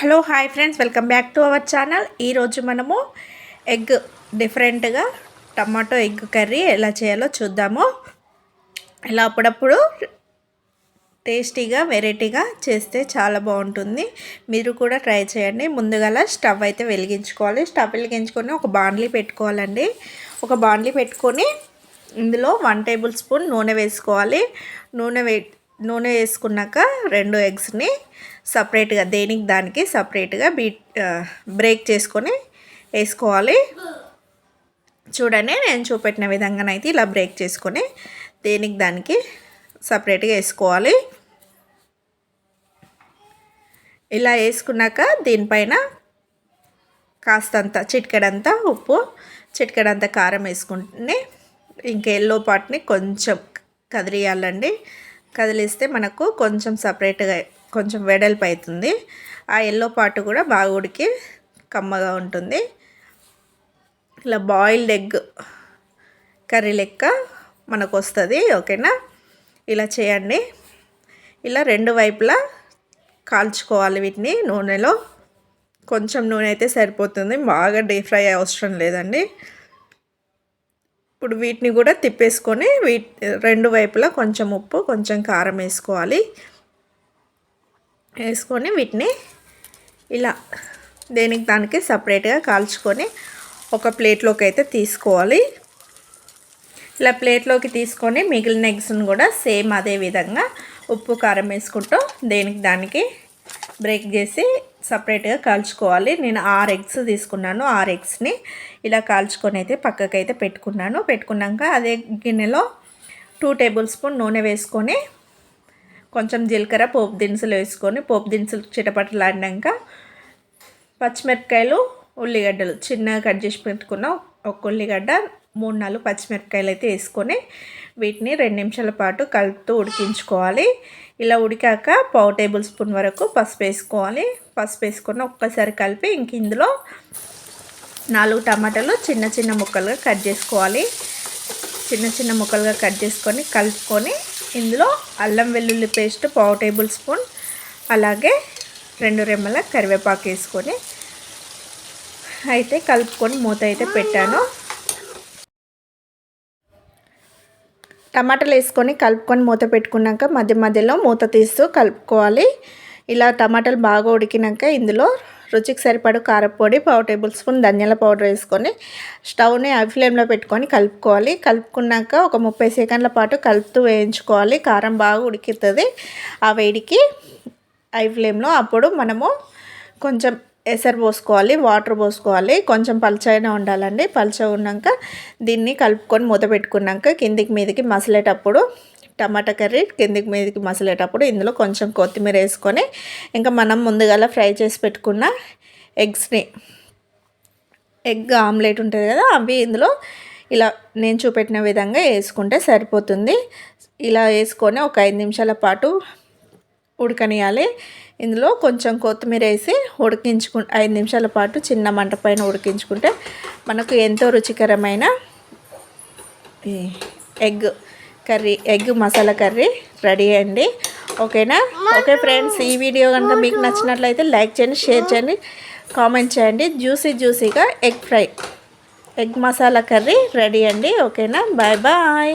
Hello hi friends. Welcome back to our channel. ఈరోజు మనము egg డిఫరెంట్గా టమాటో ఎగ్ కర్రీ ఎలా చేయాలో చూద్దాము. ఇలా అప్పుడప్పుడు టేస్టీగా వెరైటీగా చేస్తే చాలా బాగుంటుంది. మీరు కూడా ట్రై చేయండి. ముందుగా స్టవ్ అయితే వెలిగించుకోవాలి. స్టవ్ వెలిగించుకొని ఒక బాండ్లీ పెట్టుకోవాలండి. ఒక బాండ్లీ పెట్టుకొని ఇందులో వన్ టేబుల్ స్పూన్ నూనె వేసుకోవాలి. నూనె వే నూనె వేసుకున్నాక రెండు ఎగ్స్ని సపరేట్గా దేనికి దానికి సపరేట్గా బీట్ బ్రేక్ చేసుకొని వేసుకోవాలి. చూడండి నేను చూపెట్టిన విధంగానైతే ఇలా బ్రేక్ చేసుకొని దేనికి దానికి సపరేట్గా వేసుకోవాలి. ఇలా వేసుకున్నాక దీనిపైన కాస్తంత చిటికెడంతా ఉప్పు చిటికెడంతా కారం వేసుకుంటే ఇంకా ఎల్లో పాట్ని కొంచెం కదిరియాలండి కదిలిస్తే మనకు కొంచెం సపరేట్గా కొంచెం వెడల్పు అవుతుంది. ఆ ఎల్లో పాటు కూడా బాగా ఉడికి కమ్మగా ఉంటుంది. ఇలా బాయిల్డ్ ఎగ్ కర్రీ లెక్క మనకు వస్తుంది ఓకేనా? ఇలా చేయండి. ఇలా రెండు వైపులా కాల్చుకోవాలి వీటిని నూనెలో. కొంచెం నూనె అయితే సరిపోతుంది. బాగా డీప్ ఫ్రై అవసరం లేదండి. ఇప్పుడు వీటిని కూడా తిప్పేసుకొని వీటి రెండు వైపులా కొంచెం ఉప్పు కొంచెం కారం వేసుకోవాలి. వేసుకొని వీటిని ఇలా దేనికి దానికి సపరేట్గా కాల్చుకొని ఒక ప్లేట్లోకి అయితే తీసుకోవాలి. ఇలా ప్లేట్లోకి తీసుకొని మిగిలిన ఎగ్స్ని కూడా సేమ్ అదే విధంగా ఉప్పు కారం వేసుకుంటూ దేనికి దానికి బ్రేక్ చేసి సపరేట్గా కాల్చుకోవాలి. నేను ఆరు ఎగ్స్ తీసుకున్నాను. ఆరు ఎగ్స్ని ఇలా కాల్చుకొని అయితే పక్కకైతే పెట్టుకున్నాను. పెట్టుకున్నాక అదే గిన్నెలో టూ టేబుల్ స్పూన్ నూనె వేసుకొని కొంచెం జీలకర్ర పోపు దినుసులు వేసుకొని పోపు దినుసులు చిటపటలాడినాక పచ్చిమిరపకాయలు ఉల్లిగడ్డలు చిన్నగా కట్ చేసి పెట్టుకున్న ఒక ఉల్లిగడ్డ మూడు నాలుగు పచ్చిమిరపకాయలు అయితే వేసుకొని వీటిని రెండు నిమిషాల పాటు కలుపుతూ ఉడికించుకోవాలి. ఇలా ఉడికాక పావు టేబుల్ స్పూన్ వరకు పసుపు వేసుకోవాలి. పసుపు వేసుకొని ఒక్కసారి కలిపి ఇంక ఇందులో నాలుగు టమాటాలు చిన్న చిన్న ముక్కలుగా కట్ చేసుకోవాలి. చిన్న చిన్న ముక్కలుగా కట్ చేసుకొని కలుపుకొని ఇందులో అల్లం వెల్లుల్లి పేస్ట్ పావు టేబుల్ స్పూన్ అలాగే రెండు రెమ్మల కరివేపాకు వేసుకొని అయితే కలుపుకొని మూత అయితే పెట్టాను. టమాటాలు వేసుకొని కలుపుకొని మూత పెట్టుకున్నాక మధ్య మధ్యలో మూత తీస్తూ కలుపుకోవాలి. ఇలా టమాటాలు బాగా ఉడికినాక ఇందులో రుచికి సరిపడు కారపొడి పావు టేబుల్ స్పూన్ ధనియాల పౌడర్ వేసుకొని స్టవ్ని హై ఫ్లేమ్లో పెట్టుకొని కలుపుకోవాలి. కలుపుకున్నాక ఒక ముప్పై సెకండ్ల పాటు కలుపుతూ వేయించుకోవాలి. కారం బాగా ఉడికితుంది. ఆ వేడికి హై ఫ్లేమ్లో అప్పుడు మనము కొంచెం ఎసరు పోసుకోవాలి వాటర్ పోసుకోవాలి. కొంచెం పలచైనా ఉండాలండి. పలచ ఉన్నాక దీన్ని కలుపుకొని మూత పెట్టుకున్నాక కిందికి మీదకి మసలేటప్పుడు టమాటా కర్రీ కిందికి మీదకి మసలేటప్పుడు ఇందులో కొంచెం కొత్తిమీర వేసుకొని ఇంకా మనం ముందుగా ఫ్రై చేసి పెట్టుకున్న ఎగ్స్ని ఎగ్ ఆమ్లెట్ ఉంటుంది కదా అవి ఇందులో ఇలా నేను చూపెట్టిన విధంగా వేసుకుంటే సరిపోతుంది. ఇలా వేసుకొని ఒక ఐదు నిమిషాల పాటు ఉడకనియాలి. ఇందులో కొంచెం కొత్తిమీర వేసి ఉడికించుకు ఐదు నిమిషాల పాటు చిన్న మంట పైన ఉడికించుకుంటే మనకు ఎంతో రుచికరమైన egg curry egg masala curry ready అండి. ఓకేనా? ఓకే ఫ్రెండ్స్ ఈ వీడియో కనుక మీకు నచ్చినట్లయితే లైక్ చేయండి షేర్ చేయండి కామెంట్ చేయండి. జ్యూసీ జ్యూసీగా egg fry egg masala curry ready అండి. ఓకేనా? Bye bye.